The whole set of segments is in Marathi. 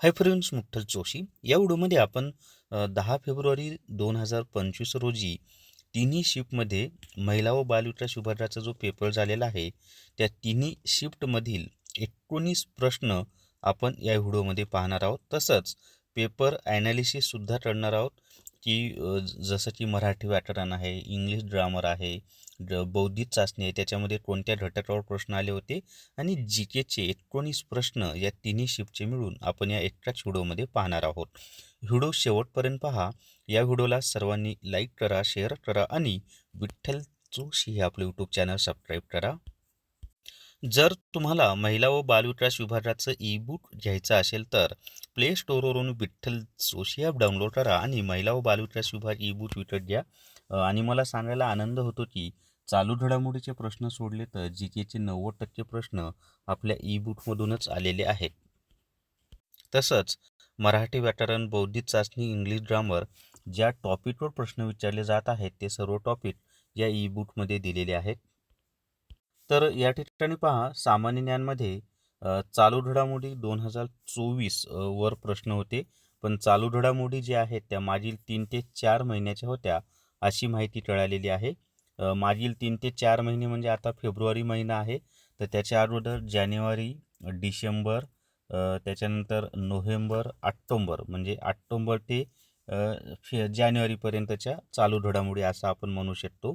हाय फ्रेंड्स मुठ्ठल जोशी या व्हिडिओमध्ये आपण दहा फेब्रुवारी दोन हजार पंचवीस रोजी तिन्ही शिफ्टमध्ये महिला व बालविकास विभागाचा जो पेपर झालेला आहे त्या तिन्ही शिफ्टमधील एकोणीस प्रश्न आपण या व्हिडिओमध्ये पाहणार आहोत. तसंच पेपर ॲनालिसिससुद्धा करणार आहोत. की जसं की मराठी व्याकरण आहे इंग्लिश ग्रामर आहे बौद्धिक चाचणी आहे त्याच्यामध्ये कोणत्या घटकावर प्रश्न आले होते आणि जी केचे एकोणीस प्रश्न या तिन्ही शिफ्टचे मिळून आपण या एकाच व्हिडिओमध्ये पाहणार आहोत. व्हिडिओ शेवटपर्यंत पहा. या व्हिडिओला सर्वांनी लाईक करा शेअर करा आणि विठ्ठल जोशी हे आपलं यूट्यूब चॅनल सबस्क्राईब करा. जर तुम्हाला महिला व बालविकास विभागाचं ई बुक घ्यायचं असेल तर प्ले स्टोअरवरून विठ्ठल जोशी ॲप डाउनलोड करा आणि महिला व बालविकास विभाग ई बुक विकत घ्या. आणि मला सांगायला आनंद होतो की चालू घडामोडीचे प्रश्न सोडले तर जी केचे नव्वद टक्के प्रश्न आपल्या ई बुकमधूनच आलेले आहेत. तसंच मराठी व्याकरण बौद्धिक चाचणी इंग्लिश ग्रामर ज्या टॉपिकवर प्रश्न विचारले जात आहेत ते सर्व टॉपिक या ई बुकमध्ये दिलेले आहेत. तर या ठिकाणी पहा सामान्य ज्ञानमध्ये चालू घडामोडी दोन हजार चोवीस वर प्रश्न होते. पण चालू घडामोडी ज्या आहेत त्या मागील तीन ते चार महिन्याच्या होत्या अशी माहिती कळालेली आहे. मागील तीन ते चार महिने म्हणजे आता फेब्रुवारी महिना आहे. तर त्याच्या अगोदर जानेवारी डिसेंबर त्याच्यानंतर नोव्हेंबर ऑक्टोंबर म्हणजे ऑक्टोंबर ते फे जानेवारीपर्यंतच्या चालू घडामोडी असं आपण म्हणू शकतो.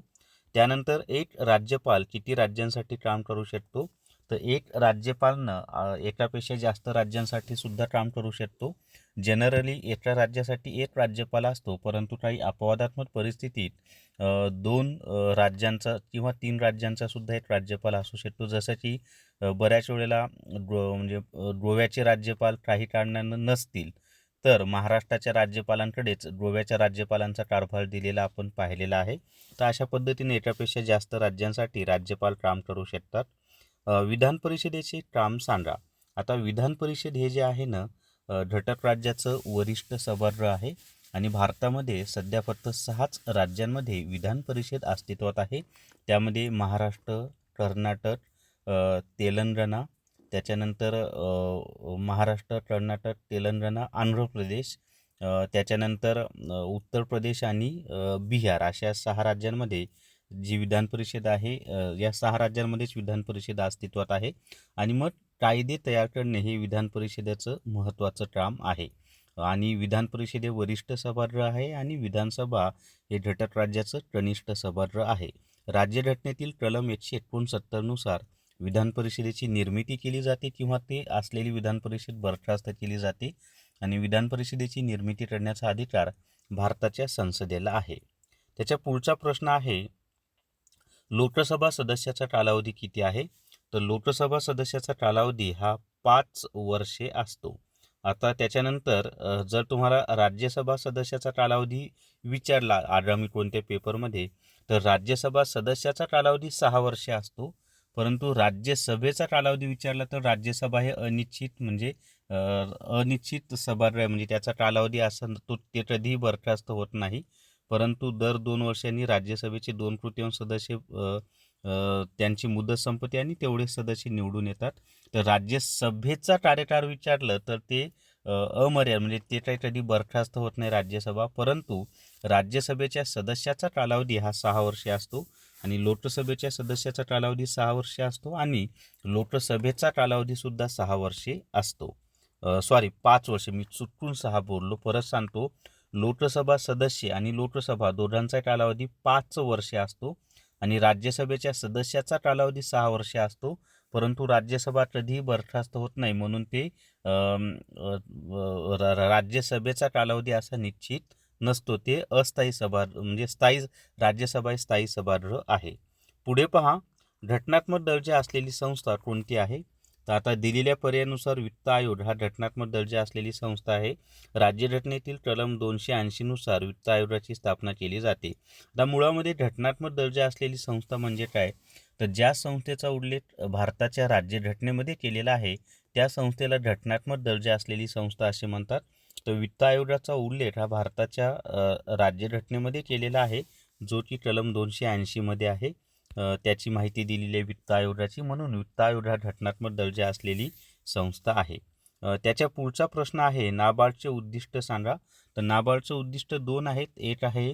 त्यानंतर एक राज्यपाल किती राज्यांसाठी काम करू शकतो? तर एक राज्यपालनं एकापेक्षा जास्त राज्यांसाठी सुद्धा काम करू शकतो. जनरली एका राज्यासाठी एक राज्यपाल असतो परंतु काही अपवादात्मक परिस्थितीत दोन राज्यांचा किंवा तीन राज्यांचा सुद्धा एक राज्यपाल असू शकतो. जसं की बऱ्याच वेळेला गो म्हणजे गोव्याचे राज्यपाल काही कारणानं नसतील. तर महाराष्ट्राच्या राज्यपालांकडेच गोव्याच्या राज्यपालांचा कारभार दिलेला आपण पाहिलेला आहे. तर अशा पद्धतीने एकापेक्षा जास्त राज्यांसाठी राज्यपाल काम करू शकतात. विधान परिषदेचे काम सांगा. आता विधान परिषद हे जे आहे ना घटक राज्याचं वरिष्ठ सभागृह आहे आणि भारतामध्ये सध्या फक्त सहाच राज्यांमध्ये विधान परिषद अस्तित्वात आहे. त्यामध्ये महाराष्ट्र कर्नाटक तेलंगणा त्याच्यानंतर महाराष्ट्र कर्नाटक तेलंगणा आंध्र प्रदेश त्याच्यानंतर उत्तर प्रदेश आणि बिहार अशा सहा राज्यांमध्ये जी विधान परिषद आहे या सहा राज्यांमध्येच विधान परिषद अस्तित्वात आहे आणि मग कायदे तयार करणे हे विधान परिषदेचं महत्त्वाचं काम आहे. आणि विधान परिषद हे वरिष्ठ सभागृह आहे आणि विधानसभा हे घटक राज्याचं कनिष्ठ सभागृह आहे. राज्यघटनेतील कलम एकशे एकोणसत्तरनुसार विधान परिषदेची निर्मिती केली जाते किंवा ते असलेली विधान परिषद बरखास्त केली जाते आणि विधान परिषदेची निर्मिती करण्याचा अधिकार भारताच्या संसदेला आहे. त्याच्या पुढचा प्रश्न आहे लोकसभा सदस्याचा कालावधी किती आहे? तर लोकसभा सदस्याचा कालावधी हा पाच वर्षे असतो. आता त्याच्यानंतर जर तुम्हाला राज्यसभा सदस्याचा कालावधी विचारला आगामी कोणत्या पेपरमध्ये तर राज्यसभा सदस्याचा कालावधी सहा वर्षे असतो. परंतु राज्यसभेचा कालावधी विचारला तर राज्यसभा हे अनिश्चित म्हणजे अनिश्चित सभागृह आहे. म्हणजे त्याचा कालावधी असा तो ते कधीही बरखास्त होत नाही. परंतु दर दोन वर्षांनी राज्यसभेचे दोन तृतीयांश सदस्य त्यांची मुदत संपते आणि तेवढे सदस्य निवडून येतात. तर राज्यसभेचा कार्यकाळ विचारलं तर ते अमर्याद म्हणजे ते काही कधी बरखास्त होत नाही राज्यसभा. परंतु राज्यसभेच्या सदस्याचा कालावधी हा सहा वर्षे असतो. आणि लोकसभेच्या सदस्याचा कालावधी सहा वर्षे असतो आणि लोकसभेचा कालावधीसुद्धा सहा वर्षे असतो. सॉरी पाच वर्षे. मी चुकून सहा बोललो. परत सांगतो. लोकसभा सदस्य आणि लोकसभा दोघांचा कालावधी पाच वर्षे असतो आणि राज्यसभेच्या सदस्याचा कालावधी सहा वर्षे असतो. परंतु राज्यसभा कधीही बरखास्त होत नाही म्हणून ते राज्यसभेचा कालावधी असा निश्चित नसतो. ते अस्थायी सभा म्हणजे स्थायी राज्यसभा स्थायी सभागृह आहे. पुढे पहा. घटनात्मक दर्जा असलेली संस्था कोणती आहे? तर आता दिलेल्या पर्यायानुसार वित्त आयोग हा घटनात्मक दर्जा असलेली संस्था आहे. राज्यघटनेतील कलम दोनशे ऐंशीनुसार वित्त आयोगाची स्थापना केली जाते. आता मुळामध्ये घटनात्मक दर्जा असलेली संस्था म्हणजे काय? तर ज्या संस्थेचा उल्लेख भारताच्या राज्यघटनेमध्ये केलेला आहे त्या संस्थेला घटनात्मक दर्जा असलेली संस्था असे म्हणतात. तर वित्त आयोगाचा उल्लेख हा भारताच्या राज्यघटनेमध्ये केलेला आहे. जो की कलम दोनशे ऐंशीमध्ये आहे. त्याची माहिती दिलेली आहे वित्त आयोगाची म्हणून वित्त आयोग हा घटनात्मक दर्जा असलेली संस्था आहे. त्याच्या पुढचा प्रश्न आहे नाबार्डचे उद्दिष्ट सांगा. तर नाबार्डचं उद्दिष्ट दोन आहेत. एक आहे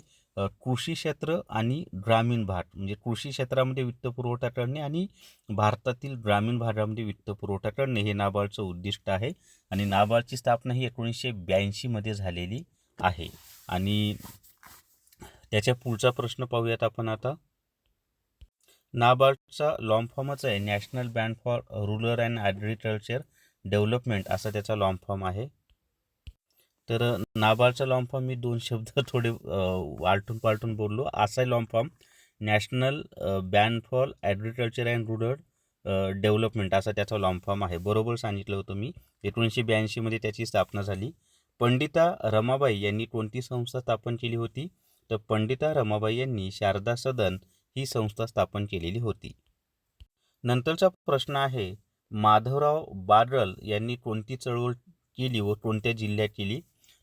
कृषी क्षेत्र आणि ग्रामीण भाग म्हणजे कृषी क्षेत्रामध्ये वित्त पुरवठा करणे आणि भारतातील ग्रामीण भागामध्ये वित्त पुरवठा करणे हे नाबार्डचं उद्दिष्ट आहे आणि नाबार्डची स्थापना ही एकोणीसशे ब्याऐंशीमध्ये झालेली आहे. आणि त्याच्या पुढचा प्रश्न पाहूयात आपण आता. नाबार्डचा लॉंग फॉर्मच आहे. National bank for rural and agriculture development असा त्याचा लॉंग फॉर्म आहे. तर नाबार्डचा लॉन्ग फॉर्म मी दोन शब्द थोडे आलटून पालटून बोललो. असा long form national bank for agriculture and rural development असा त्याचा लॉन्ग फॉर्म आहे. बरोबर सांगितलं होतं मी. एकोणीसशे ब्याऐंशीमध्ये त्याची स्थापना झाली. पंडिता रमाबाई यांनी कोणती संस्था स्थापन केली होती? तर पंडिता रमाबाई यांनी शारदा सदन ही संस्था स्थापन केलेली होती. नंतरचा प्रश्न आहे माधवराव बाडरल यांनी कोणती चळवळ केली व कोणत्या जिल्ह्यात केली?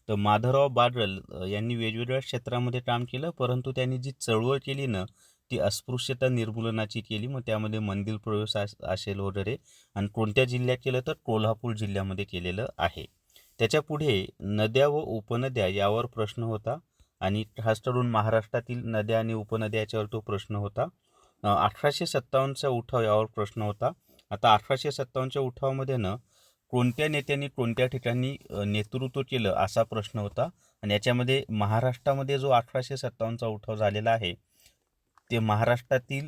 तर माधवराव बाडरल यांनी वेगवेगळ्या क्षेत्रामध्ये काम केलं परंतु त्यांनी जी चळवळ केली ना ती अस्पृश्यता निर्मूलनाची केली. मग त्यामध्ये मंदिर प्रवेश अस- असेल वगैरे आणि कोणत्या जिल्ह्यात केलं तर कोल्हापूर जिल्ह्यामध्ये केलेलं आहे. त्याच्यापुढे नद्या व उपनद्या यावर प्रश्न होता आणि खास करून महाराष्ट्रातील नद्या आणि उपनद्या याच्यावर तो प्रश्न होता. अठराशे सत्तावन्नचा उठाव यावर प्रश्न होता. आता अठराशे सत्तावन्नच्या उठावामध्ये ना कोणत्या नेत्यांनी कोणत्या ठिकाणी नेतृत्व केलं असा प्रश्न होता. आणि याच्यामध्ये महाराष्ट्रामध्ये जो अठराशे सत्तावन्नचा उठाव झालेला आहे ते महाराष्ट्रातील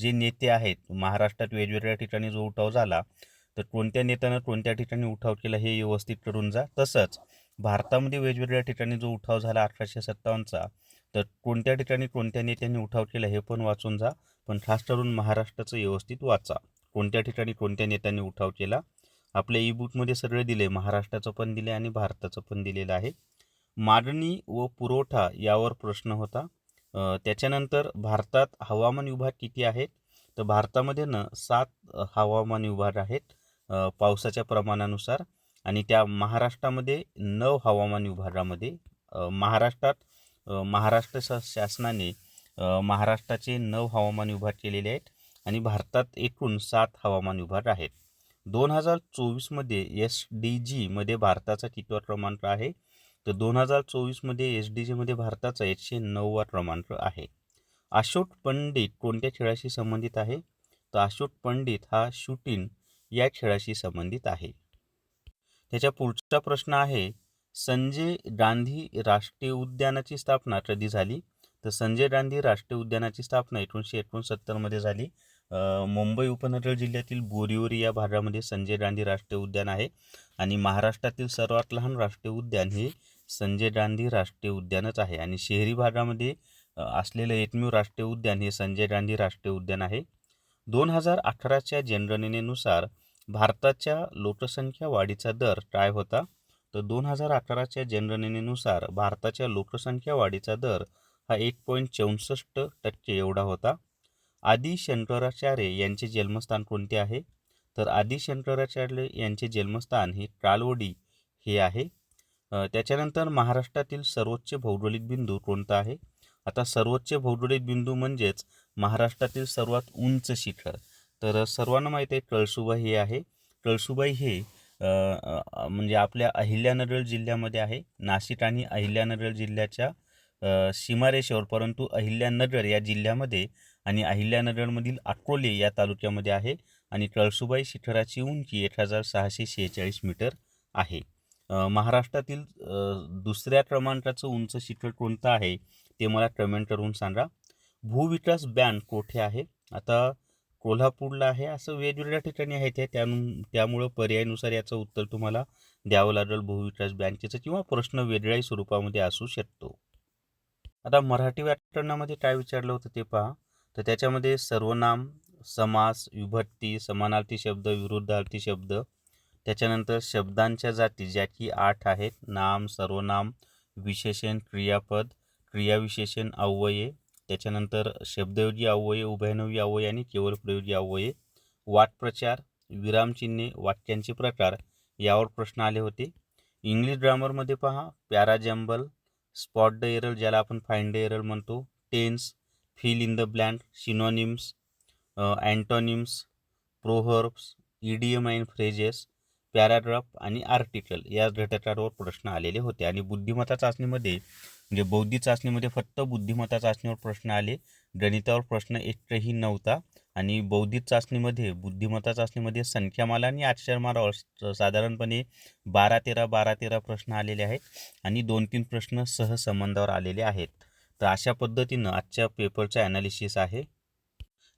जे नेते आहेत महाराष्ट्रात वेगवेगळ्या ठिकाणी जो उठाव झाला तर कोणत्या नेत्यानं कोणत्या ठिकाणी उठाव केला हे व्यवस्थित करून जा. तसंच भारतामध्ये वेगवेगळ्या ठिकाणी जो उठाव झाला अठराशे सत्तावन्नचा तर कोणत्या ठिकाणी कोणत्या नेत्यांनी उठाव केला हे पण वाचून जा. पण खास करून महाराष्ट्राचं व्यवस्थित वाचा. कोणत्या ठिकाणी कोणत्या नेत्यांनी उठाव केला आपल्या ई बुकमध्ये सगळे दिले महाराष्ट्राचं पण दिले आणि भारताचं पण दिलेलं आहे. मागणी व पुरवठा यावर प्रश्न होता. त्याच्यानंतर भारतात हवामान विभाग किती आहेत? तर भारतामध्ये ना सात हवामान विभाग आहेत पावसाच्या प्रमाणानुसार आणि त्या महाराष्ट्रामध्ये नऊ हवामान विभागामध्ये महाराष्ट्रात महाराष्ट्र शा शासनाने महाराष्ट्राचे नऊ हवामान विभाग केलेले आहेत आणि भारतात एकूण सात हवामान विभाग आहेत. दोन हजार चोवीसमध्ये एस डी जीमध्ये भारताचा कितवा क्रमांक आहे? तर दोन हजार चोवीसमध्ये एस डी जीमध्ये भारताचा एकशे नववा क्रमांक आहे. अशोक पंडित कोणत्या खेळाशी संबंधित आहे? तर अशोक पंडित हा शूटिंग या खेळाशी संबंधित आहे. त्याच्या पुढचा प्रश्न आहे संजय गांधी राष्ट्रीय उद्यानाची स्थापना कधी झाली? तर संजय गांधी राष्ट्रीय उद्यानाची स्थापना एकोणीसशे एकोणसत्तरमध्ये झाली. मुंबई उपनगर जिल्ह्यातील बोरिवली या भागामध्ये संजय गांधी राष्ट्रीय उद्यान आहे आणि महाराष्ट्रातील सर्वात लहान राष्ट्रीय उद्यान हे संजय गांधी राष्ट्रीय उद्यानच आहे. आणि शहरी भागामध्ये असलेलं एकमेव राष्ट्रीय उद्यान हे संजय गांधी राष्ट्रीय उद्यान आहे. दोन हजार अठराच्या जनगणनेनुसार भारताच्या लोकसंख्या वाढीचा दर काय होता? तर दोन हजार अठराच्या जनगणनेनुसार भारताच्या लोकसंख्या वाढीचा दर हा एक पॉईंट चौसष्ट टक्के एवढा होता. आदि शंकराचार्य यांचे जन्मस्थान कोणते आहे? तर आदि शंकराचार्य यांचे जन्मस्थान हे कालवडी हे आहे. त्याच्यानंतर महाराष्ट्रातील सर्वोच्च भौगोलिक बिंदू कोणता आहे? आता सर्वोच्च भौगोलिक बिंदू म्हणजेच महाराष्ट्रातील सर्वात उंच शिखर. तर सर्वांना माहीत आहे कळसुबाई हे आहे. कळसुबाई हे म्हणजे आपल्या अहिल्यानगर जिल्ह्यामध्ये आहे. नाशिक आणि अहिल्यानगर जिल्ह्याच्या सीमारेषेवर परंतु अहिल्यानगर या जिल्ह्यामध्ये आणि अहिल्यानगरमधील अकोले या तालुक्यामध्ये आहे आणि कळसुबाई शिखराची उंची एक हजार सहाशे शेहेचाळीस मीटर आहे. महाराष्ट्रातील दुसऱ्या क्रमांकाचं उंच शिखर कोणतं आहे ते मला कमेंट करून सांगा. भूविकास बँक कोठे आहे? आता कोल्हापूरला आहे असं वेगवेगळ्या ठिकाणी आहे ते त्या त्यामुळं पर्यायानुसार याचं उत्तर तुम्हाला द्यावं लागेल भूविकास बँकेचं किंवा प्रश्न वेगळ्याही स्वरूपामध्ये असू शकतो. आता मराठी व्याकरणामध्ये काय विचारलं होतं ते पहा. तर त्याच्यामध्ये सर्वनाम समास विभक्ती समानार्थी शब्द विरुद्धार्थी शब्द. त्याच्यानंतर शब्दांच्या जाती ज्या की आठ आहेत. नाम सर्वनाम विशेषण क्रियापद क्रियाविशेषण अव्यये. त्याच्यानंतर शब्दयोगी अव्यये उभयनवी अव्यये आणि केवळ प्रयोगी अव्यये. वाटप्रचार विरामचिन्हे वाक्यांचे प्रकार यावर प्रश्न आले होते. इंग्लिश ग्रामरमध्ये पहा. पॅराजॅम्बल स्पॉट द एरल ज्याला आपण फाईंड द एरल म्हणतो. Tense fill in the blank synonyms antonyms proverbs idioms and phrases paragraph आणि आर्टिकल या घटकावर प्रश्न आलेले होते. आणि बुद्धिमत्ता चाचणीमध्ये म्हणजे बौद्धिक चाचणीमध्ये फक्त बुद्धिमत्ता चाचणीवर प्रश्न आले गणितावर प्रश्न एकही नव्हता. आणि बौद्धिक चाचणीमध्ये बुद्धिमत्ता चाचणीमध्ये संख्यामाला आणि अक्षरमालावर साधारणपणे बारा तेरा बारा तेरा प्रश्न आलेले आहेत. आणि दोन तीन प्रश्न सहसंबंधावर आलेले आहेत. तर अशा पद्धतीनं आजच्या पेपरचं ॲनालिसिस आहे.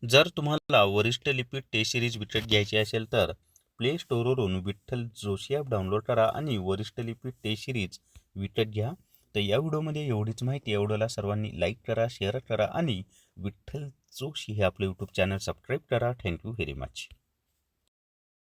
जर तुम्हाला वरिष्ठ लिपिड टेस्ट सिरीज विकत घ्यायची असेल तर प्ले स्टोरवरून विठ्ठल जोशी ॲप डाउनलोड करा आणि वरिष्ठ लिपिड टेस्ट सिरीज विकत घ्या. तर या व्हिडिओमध्ये एवढीच माहिती एवढ्याला सर्वांनी लाईक करा शेअर करा आणि विठ्ठल जोशी हे आपलं यूट्यूब चॅनल सबस्क्राईब करा. Thank you very much